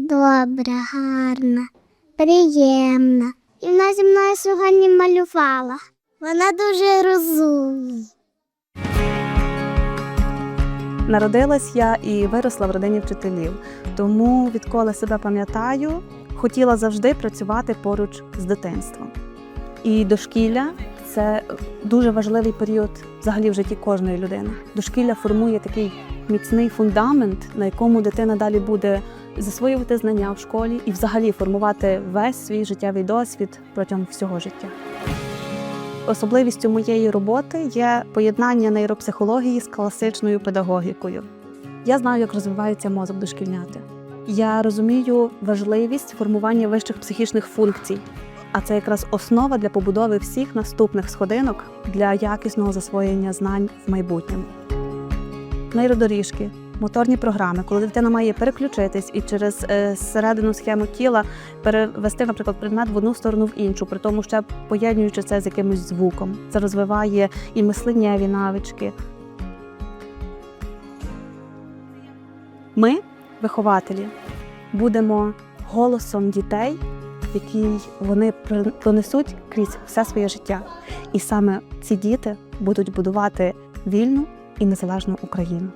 Добра, гарна, приємна. І вона зі мною сьогодні малювала. Вона дуже розумна. Народилась я і виросла в родині вчителів, тому відколи себе пам'ятаю, хотіла завжди працювати поруч з дитинством. І дошкілля це дуже важливий період взагалі в житті кожної людини. Дошкілля формує такий міцний фундамент, на якому дитина далі буде засвоювати знання в школі і взагалі формувати весь свій життєвий досвід протягом всього життя. Особливістю моєї роботи є поєднання нейропсихології з класичною педагогікою. Я знаю, як розвивається мозок дошкільняти. Я розумію важливість формування вищих психічних функцій, а це якраз основа для побудови всіх наступних сходинок для якісного засвоєння знань в майбутньому. Нейродоріжки, моторні програми, коли дитина має переключитись і через е, середину схему тіла перевести, наприклад, предмет в одну сторону в іншу, при тому ще поєднуючи це з якимось звуком. Це розвиває і мисленнєві навички. Ми, вихователі, будемо голосом дітей, який вони пронесуть крізь все своє життя. І саме ці діти будуть будувати вільну і незалежну Україну.